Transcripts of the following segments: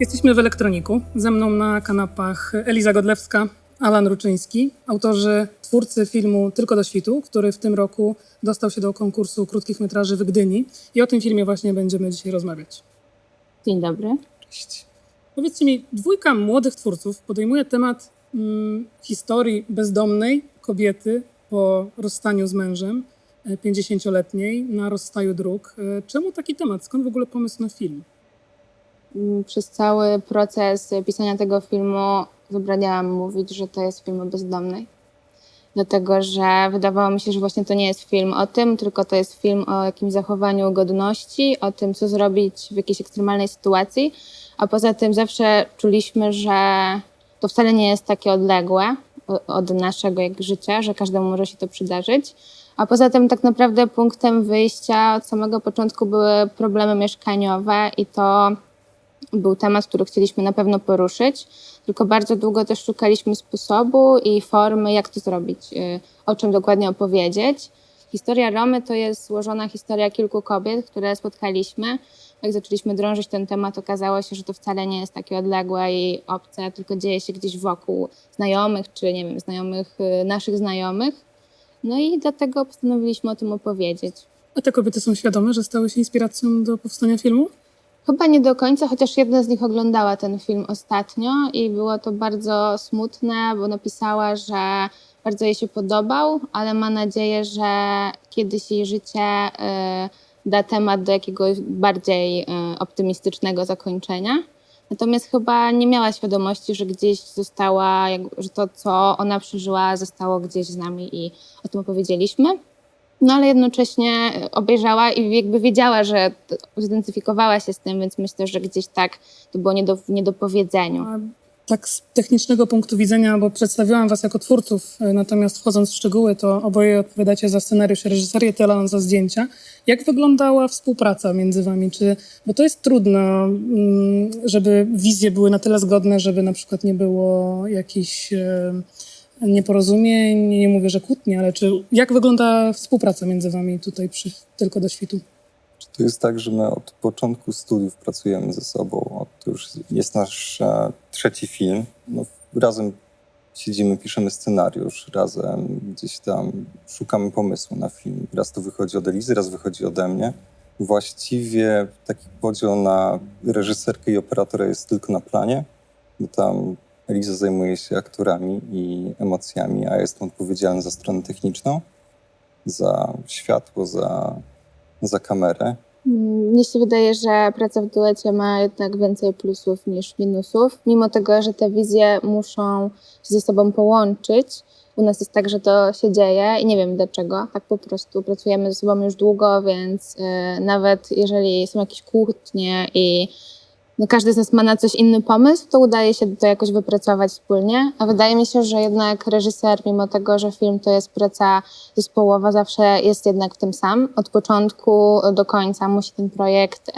Jesteśmy w Elektroniku. Ze mną na kanapach Eliza Godlewska, Alan Ruczyński, autorzy, twórcy filmu Tylko do świtu, który w tym roku dostał się do konkursu krótkich metraży w Gdyni. I o tym filmie właśnie będziemy dzisiaj rozmawiać. Dzień dobry. Cześć. Powiedzcie mi, dwójka młodych twórców podejmuje temat mm, historii bezdomnej kobiety po rozstaniu z mężem, e, 50-letniej, na rozstaju dróg. E, Czemu taki temat? Skąd w ogóle pomysł na film? Przez cały proces pisania tego filmu zabraniałam mówić, że to jest film o bezdomnej. Dlatego, że wydawało mi się, że właśnie to nie jest film o tym, tylko to jest film o jakimś zachowaniu godności, o tym, co zrobić w jakiejś ekstremalnej sytuacji. A poza tym zawsze czuliśmy, że to wcale nie jest takie odległe od naszego jak życia, że każdemu może się to przydarzyć. A poza tym tak naprawdę punktem wyjścia od samego początku były problemy mieszkaniowe i to był temat, który chcieliśmy na pewno poruszyć, tylko bardzo długo też szukaliśmy sposobu i formy, jak to zrobić, y, o czym dokładnie opowiedzieć. Historia Romy to jest złożona historia kilku kobiet, które spotkaliśmy. Jak zaczęliśmy drążyć ten temat, okazało się, że to wcale nie jest takie odległe i obce, tylko dzieje się gdzieś wokół znajomych, czy nie wiem, znajomych y, naszych znajomych. No i dlatego postanowiliśmy o tym opowiedzieć. A te kobiety są świadome, że stały się inspiracją do powstania filmu? Chyba nie do końca, chociaż jedna z nich oglądała ten film ostatnio i było to bardzo smutne, bo napisała, że bardzo jej się podobał, ale ma nadzieję, że kiedyś jej życie y, da temat do jakiegoś bardziej y, optymistycznego zakończenia. Natomiast chyba nie miała świadomości, że gdzieś została, że to, co ona przeżyła, zostało gdzieś z nami i o tym opowiedzieliśmy. No ale jednocześnie obejrzała i jakby wiedziała, że zidentyfikowała się z tym, więc myślę, że gdzieś tak to było nie do, w niedopowiedzeniu. A tak z technicznego punktu widzenia, bo przedstawiłam was jako twórców, e, natomiast wchodząc w szczegóły, to oboje odpowiadacie za scenariusz, reżyserię, ty Alan za zdjęcia. Jak wyglądała współpraca między wami? Czy, bo to jest trudno, mm, żeby wizje były na tyle zgodne, żeby na przykład nie było jakichś e, nieporozumień, nie mówię, że kłótni, ale czy, jak wygląda współpraca między wami tutaj przy Tylko do świtu? To jest tak, że my od początku studiów pracujemy ze sobą. To już jest nasz e, trzeci film. No, razem siedzimy, piszemy scenariusz, razem gdzieś tam szukamy pomysłu na film. Raz to wychodzi od Elizy, raz wychodzi ode mnie. Właściwie taki podział na reżyserkę i operatora jest tylko na planie, bo tam Eliza zajmuje się aktorami i emocjami, a jestem odpowiedzialny za stronę techniczną, za światło, za, za kamerę. Mm, Mnie się wydaje, że praca w duecie ma jednak więcej plusów niż minusów, mimo tego, że te wizje muszą się ze sobą połączyć. U nas jest tak, że to się dzieje i nie wiem dlaczego. Tak po prostu pracujemy ze sobą już długo, więc y, nawet jeżeli są jakieś kłótnie i no każdy z nas ma na coś inny pomysł, to udaje się to jakoś wypracować wspólnie. A wydaje mi się, że jednak reżyser, mimo tego, że film to jest praca zespołowa, zawsze jest jednak w tym sam. Od początku do końca musi ten projekt e,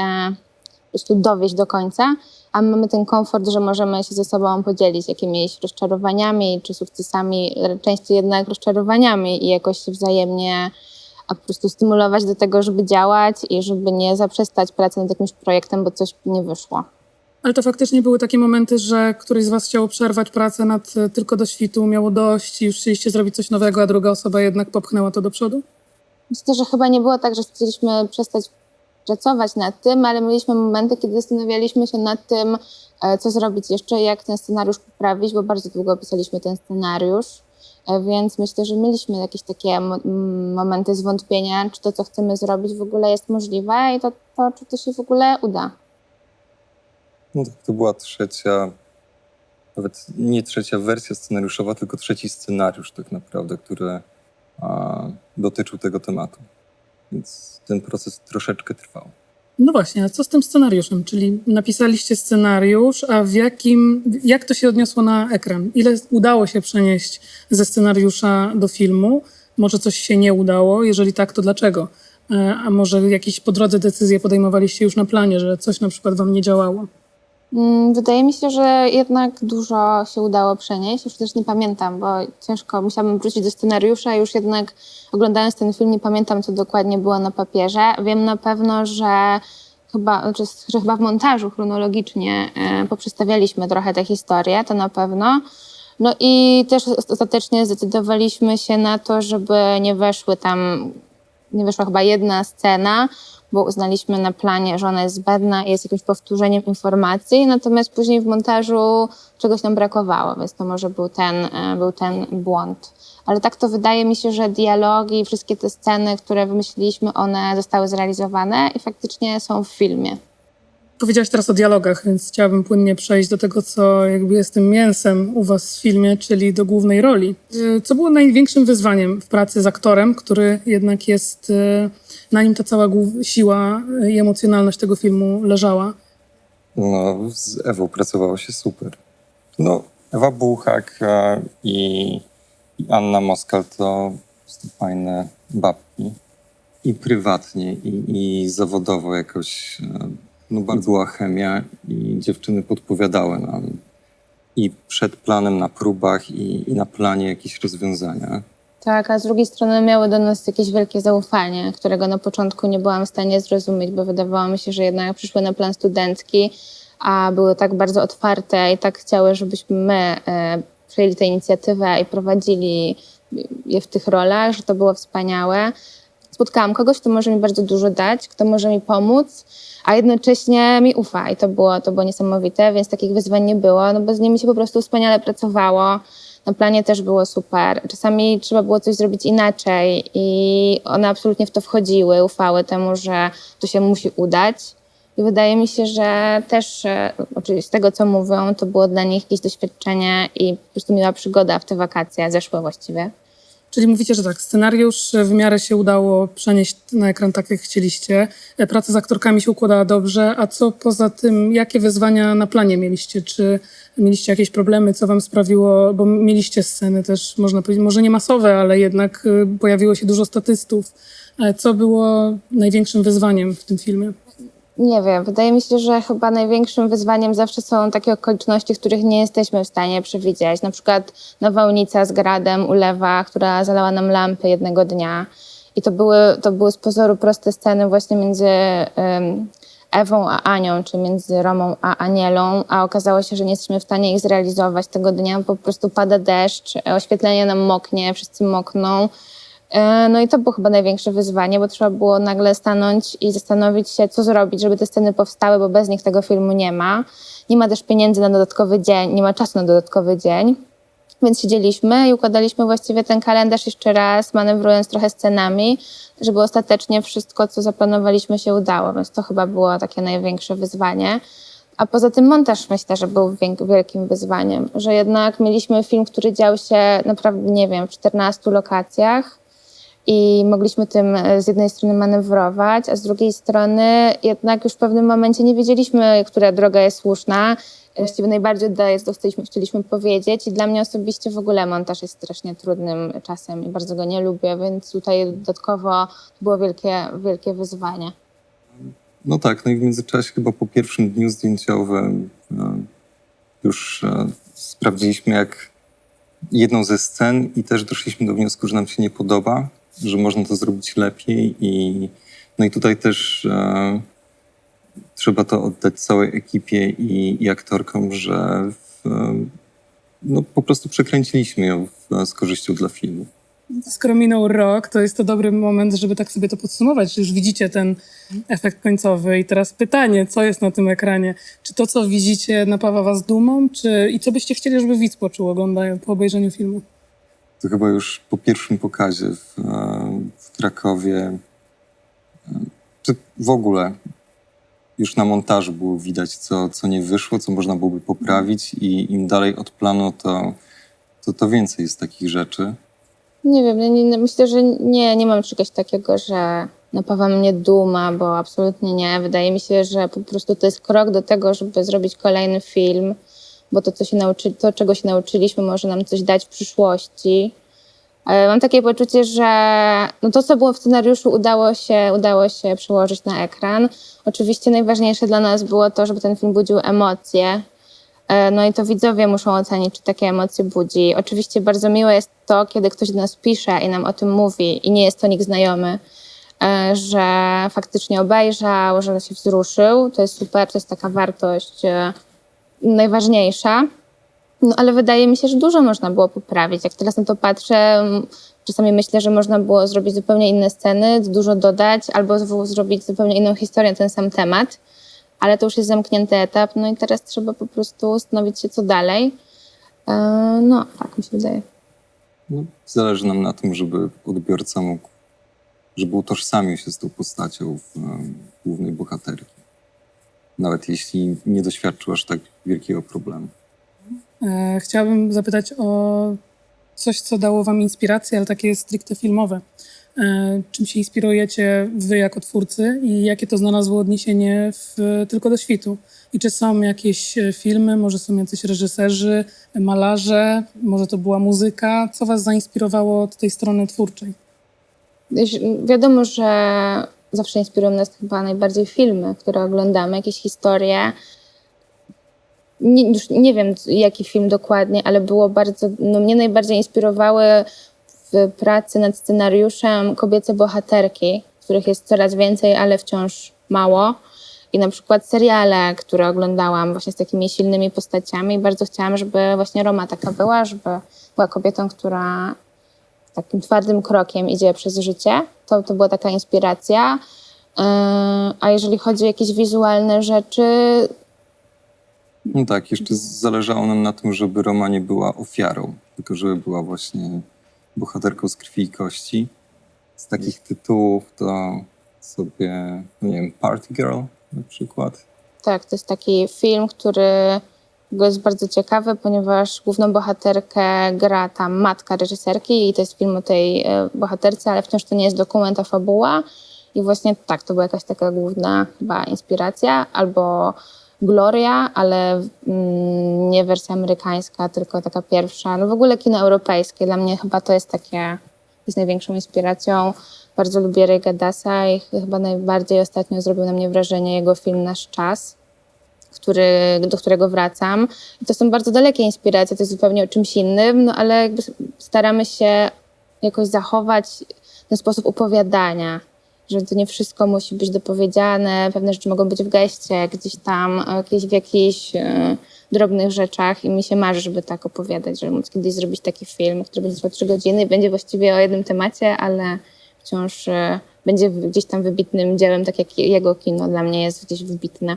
po prostu dowieść do końca, a mamy ten komfort, że możemy się ze sobą podzielić jakimiś rozczarowaniami czy sukcesami, częściej jednak rozczarowaniami i jakoś wzajemnie a po prostu stymulować do tego, żeby działać i żeby nie zaprzestać pracy nad jakimś projektem, bo coś nie wyszło. Ale to faktycznie były takie momenty, że któryś z was chciał przerwać pracę nad e, tylko do świtu, miało dość i już chcieliście zrobić coś nowego, a druga osoba jednak popchnęła to do przodu? Myślę, że chyba nie było tak, że chcieliśmy przestać pracować nad tym, ale mieliśmy momenty, kiedy zastanawialiśmy się nad tym, e, co zrobić jeszcze, jak ten scenariusz poprawić, bo bardzo długo pisaliśmy ten scenariusz. E, Więc myślę, że mieliśmy jakieś takie momenty zwątpienia, czy to, co chcemy zrobić, w ogóle jest możliwe i to, to czy to się w ogóle uda. No tak, to była trzecia, nawet nie trzecia wersja scenariuszowa, tylko trzeci scenariusz tak naprawdę, który a, dotyczył tego tematu. Więc ten proces troszeczkę trwał. No właśnie, a co z tym scenariuszem? Czyli napisaliście scenariusz, a w jakim, jak to się odniosło na ekran? Ile udało się przenieść ze scenariusza do filmu? Może coś się nie udało? Jeżeli tak, to dlaczego? E, A może jakieś po drodze decyzje podejmowaliście już na planie, że coś na przykład wam nie działało? Mm, Wydaje mi się, że jednak dużo się udało przenieść. Już też nie pamiętam, bo ciężko, musiałabym wrócić do scenariusza. Już jednak oglądając ten film nie pamiętam, co dokładnie było na papierze. Wiem na pewno, że chyba, znaczy, że chyba w montażu chronologicznie e, poprzestawialiśmy trochę tę historię, to na pewno. No i też ostatecznie zdecydowaliśmy się na to, żeby nie weszły tam, nie weszła chyba jedna scena, bo uznaliśmy na planie, że ona jest zbędna i jest jakimś powtórzeniem informacji, natomiast później w montażu czegoś nam brakowało, więc to może był ten, e, był ten błąd. Ale tak to wydaje mi się, że dialogi wszystkie te sceny, które wymyśliliśmy, one zostały zrealizowane i faktycznie są w filmie. Powiedziałaś teraz o dialogach, więc chciałabym płynnie przejść do tego, co jakby jest tym mięsem u was w filmie, czyli do głównej roli. Y, Co było największym wyzwaniem w pracy z aktorem, który jednak jest, y, na nim ta cała siła y, i emocjonalność tego filmu leżała? No, z Ewą pracowało się super. No, Ewa Buchak i, Anna Moskal to fajne babki. I prywatnie, i, i zawodowo jakoś e, no, bardzo była chemia i dziewczyny podpowiadały nam i przed planem na próbach, i, i na planie jakieś rozwiązania. Tak, a z drugiej strony miały do nas jakieś wielkie zaufanie, którego na początku nie byłam w stanie zrozumieć, bo wydawało mi się, że jednak przyszły na plan studencki, a były tak bardzo otwarte i tak chciały, żebyśmy my e, tę inicjatywę i prowadzili je w tych rolach, że to było wspaniałe. Spotkałam kogoś, kto może mi bardzo dużo dać, kto może mi pomóc, a jednocześnie mi ufa i to było, to było niesamowite, więc takich wyzwań nie było, no bo z nimi się po prostu wspaniale pracowało. Na planie też było super. Czasami trzeba było coś zrobić inaczej i one absolutnie w to wchodziły, ufały temu, że to się musi udać. I wydaje mi się, że też, e, oczywiście z tego co mówią, to było dla nich jakieś doświadczenie i po prostu miła przygoda w te wakacje, zeszłe właściwie. Czyli mówicie, że tak, scenariusz w miarę się udało przenieść na ekran tak, jak chcieliście. E, Praca z aktorkami się układała dobrze. A co poza tym, jakie wyzwania na planie mieliście? Czy mieliście jakieś problemy, co wam sprawiło, bo mieliście sceny też, można powiedzieć, może nie masowe, ale jednak y, pojawiło się dużo statystów. E, Co było największym wyzwaniem w tym filmie? Nie wiem, wydaje mi się, że chyba największym wyzwaniem zawsze są takie okoliczności, których nie jesteśmy w stanie przewidzieć. Na przykład nawałnica z gradem, ulewa, która zalała nam lampy jednego dnia. I to były, to były z pozoru proste sceny właśnie między em, Ewą a Anią, czy między Romą a Anielą, a okazało się, że nie jesteśmy w stanie ich zrealizować tego dnia, po prostu pada deszcz, oświetlenie nam moknie, wszyscy mokną. E, No i to było chyba największe wyzwanie, bo trzeba było nagle stanąć i zastanowić się, co zrobić, żeby te sceny powstały, bo bez nich tego filmu nie ma. Nie ma też pieniędzy na dodatkowy dzień, nie ma czasu na dodatkowy dzień. Więc siedzieliśmy i układaliśmy właściwie ten kalendarz jeszcze raz, manewrując trochę scenami, żeby ostatecznie wszystko, co zaplanowaliśmy, się udało. Więc to chyba było takie największe wyzwanie. A poza tym montaż myślę, że był wielkim wyzwaniem, że jednak mieliśmy film, który dział się naprawdę, nie wiem, w 14 lokacjach i mogliśmy tym e, z jednej strony manewrować, a z drugiej strony jednak już w pewnym momencie nie wiedzieliśmy, która droga jest słuszna. Właściwie najbardziej oddaje, co chcieliśmy, powiedzieć i dla mnie osobiście w ogóle montaż jest strasznie trudnym czasem i bardzo go nie lubię, więc tutaj dodatkowo było wielkie, wielkie wyzwanie. No tak, no i w międzyczasie chyba po pierwszym dniu zdjęciowym e, już e, sprawdziliśmy jak jedną ze scen i też doszliśmy do wniosku, że nam się nie podoba, że można to zrobić lepiej i no i tutaj też e, trzeba to oddać całej ekipie i, i aktorkom, że w, e, no, po prostu przekręciliśmy ją w, z korzyścią dla filmu. Skoro minął rok, to jest to dobry moment, żeby tak sobie to podsumować. Już widzicie ten efekt końcowy. I teraz pytanie, co jest na tym ekranie? Czy to, co widzicie, napawa was dumą? Czy... I co byście chcieli, żeby widz poczuł oglądając po obejrzeniu filmu? To chyba już po pierwszym pokazie w, e, w Krakowie, e, czy w ogóle już na montażu było widać, co, co nie wyszło, co można byłoby poprawić i im dalej od planu, to, to, to więcej jest takich rzeczy. Nie wiem, nie, nie, myślę, że nie, nie mam czegoś takiego, że napawa mnie duma, bo absolutnie nie. Wydaje mi się, że po prostu to jest krok do tego, żeby zrobić kolejny film, bo to, co się nauczy, to czego się nauczyliśmy, może nam coś dać w przyszłości. Ale Mam takie poczucie, że no to, co było w scenariuszu, udało się, udało się przełożyć na ekran. Oczywiście najważniejsze dla nas było to, żeby ten film budził emocje. E, No i to widzowie muszą ocenić, czy takie emocje budzi. Oczywiście bardzo miłe jest to, kiedy ktoś do nas pisze i nam o tym mówi i nie jest to nikt znajomy. e, że faktycznie obejrzał, że się wzruszył. To jest super, to jest taka wartość e, najważniejsza. No ale wydaje mi się, że dużo można było poprawić. Jak teraz na to patrzę, czasami myślę, że można było zrobić zupełnie inne sceny, dużo dodać, albo zrobić zupełnie inną historię ten sam temat. Ale to już jest zamknięty etap, no i teraz trzeba po prostu zastanowić się, co dalej. E, No, tak mi się wydaje. No, zależy nam na tym, żeby odbiorca mógł, żeby utożsamił się z tą postacią w, em, głównej bohaterki. Nawet jeśli nie doświadczył aż tak wielkiego problemu. E, chciałabym zapytać o coś, co dało wam inspirację, ale takie stricte filmowe. E, czym się inspirujecie wy jako twórcy i jakie to znalazło odniesienie w Tylko do świtu? I czy są jakieś e, filmy, może są jacyś reżyserzy, malarze, może to była muzyka? Co was zainspirowało od tej strony twórczej? Wiadomo, że zawsze inspirują nas chyba najbardziej filmy, które oglądamy, jakieś historie. Nie, już nie wiem, jaki film dokładnie, ale było bardzo. No, mnie najbardziej inspirowały w pracy nad scenariuszem kobiece bohaterki, których jest coraz więcej, ale wciąż mało. I na przykład seriale, które oglądałam właśnie z takimi silnymi postaciami. Bardzo chciałam, żeby właśnie Roma taka była, żeby była kobietą, która takim twardym krokiem idzie przez życie. To, to była taka inspiracja. Yy, A jeżeli chodzi o jakieś wizualne rzeczy, No tak, jeszcze zależało nam na tym, żeby Roma nie była ofiarą, tylko żeby była właśnie bohaterką z krwi i kości. Z takich tytułów to sobie, no nie wiem, Party Girl na przykład. tak, to jest taki film, który jest bardzo ciekawy, ponieważ główną bohaterkę gra tam matka reżyserki i to jest film o tej e, bohaterce, ale wciąż to nie jest dokument, a fabuła. I właśnie tak, to była jakaś taka główna chyba inspiracja, albo Gloria, ale mm, nie wersja amerykańska, tylko taka pierwsza. No w ogóle kino europejskie. Dla mnie chyba to jest takie, jest największą inspiracją. Bardzo lubię Ray Gaddasa i chyba najbardziej ostatnio zrobił na mnie wrażenie jego film Nasz Czas, który, do którego wracam. I to są bardzo dalekie inspiracje, to jest zupełnie o czymś innym, no ale jakby staramy się jakoś zachować ten sposób opowiadania, że to nie wszystko musi być dopowiedziane, pewne rzeczy mogą być w geście, gdzieś tam, e, jakieś, w jakichś e, drobnych rzeczach i mi się marzy, żeby tak opowiadać, żeby móc kiedyś zrobić taki film, który będzie trwał trzy godziny i będzie właściwie o jednym temacie, ale wciąż e, będzie gdzieś tam wybitnym dziełem, tak jak jego kino dla mnie jest gdzieś wybitne.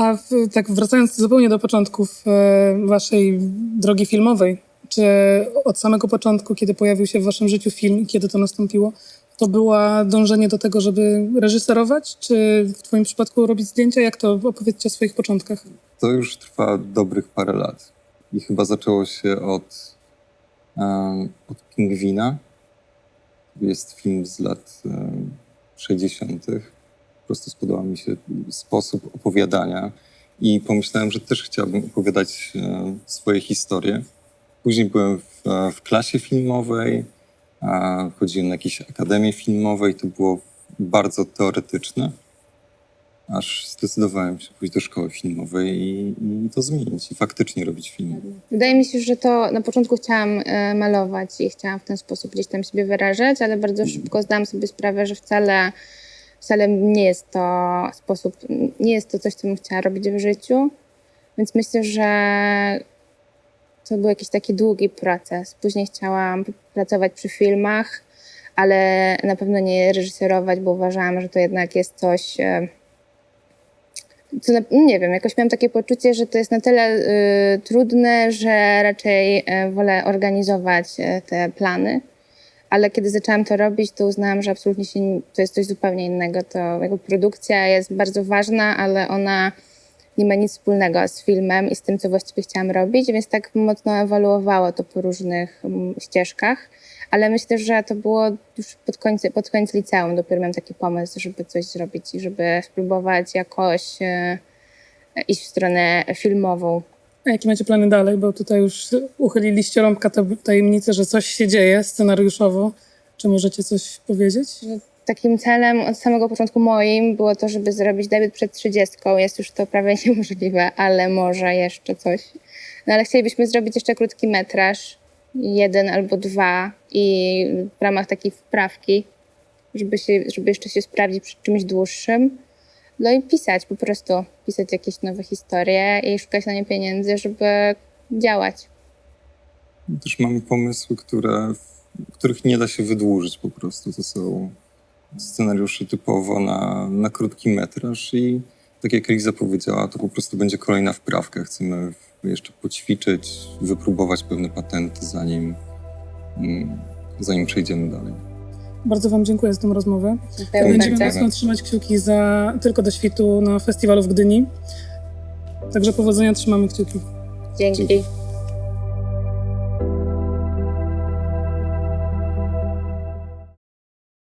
A w, tak wracając zupełnie do początków e, waszej drogi filmowej, czy od samego początku, kiedy pojawił się w waszym życiu film i kiedy to nastąpiło, to było dążenie do tego, żeby reżyserować, czy w twoim przypadku robić zdjęcia? Jak to opowiedzcie o swoich początkach? To już trwa dobrych parę lat. I chyba zaczęło się od, em, od Pingwina. Jest film z lat em, 60. Po prostu spodobał mi się sposób opowiadania i pomyślałem, że też chciałbym opowiadać e, swoje historie. Później byłem w, e, w klasie filmowej, chodziłem na jakieś akademie filmowe i to było bardzo teoretyczne aż zdecydowałem się pójść do szkoły filmowej i, i to zmienić i faktycznie robić film. Wydaje mi się, że to na początku chciałam e, malować i chciałam w ten sposób gdzieś tam siebie wyrażać, ale bardzo szybko zdałam sobie sprawę, że wcale, wcale nie jest to sposób, nie jest to coś, co bym chciała robić w życiu. Więc myślę, że to był jakiś taki długi proces. Później chciałam pracować przy filmach, ale na pewno nie reżyserować, bo uważałam, że to jednak jest coś. e, co na, nie wiem, jakoś miałam takie poczucie, że to jest na tyle y, trudne, że raczej y, wolę organizować te plany. Ale kiedy zaczęłam to robić, to uznałam, że absolutnie się, to jest coś zupełnie innego. To jakby produkcja jest bardzo ważna, ale ona nie ma nic wspólnego z filmem i z tym, co właściwie chciałam robić, więc tak mocno ewoluowało to po różnych mm, ścieżkach. Ale myślę, że to było już pod koniec, pod koniec liceum. Dopiero miałam taki pomysł, żeby coś zrobić i żeby spróbować jakoś e, iść w stronę filmową. A jakie macie plany dalej? Bo tutaj już uchyliliście rąbka taj- tajemnicy, że coś się dzieje scenariuszowo. Czy możecie coś powiedzieć? Takim celem od samego początku moim było to, żeby zrobić debiut przed 30. Jest już to prawie niemożliwe, ale może jeszcze coś. No ale chcielibyśmy zrobić jeszcze krótki metraż, jeden albo dwa i w ramach takiej wprawki żeby, się, żeby jeszcze się sprawdzić przy czymś dłuższym. No i pisać po prostu, pisać jakieś nowe historie i szukać na nie pieniędzy, żeby działać. Też mamy pomysły, które, których nie da się wydłużyć po prostu. To są scenariusze typowo na, na krótki metraż i tak jak Eliza powiedziała, to po prostu będzie kolejna wprawka. Chcemy jeszcze poćwiczyć, wypróbować pewne patenty, zanim, mm, zanim przejdziemy dalej. Bardzo Wam dziękuję za tę rozmowę. Dziękuję Będziemy bardzo. mocno trzymać kciuki za tylko do świtu na festiwalu w Gdyni. Także powodzenia, trzymamy kciuki. Dzięki.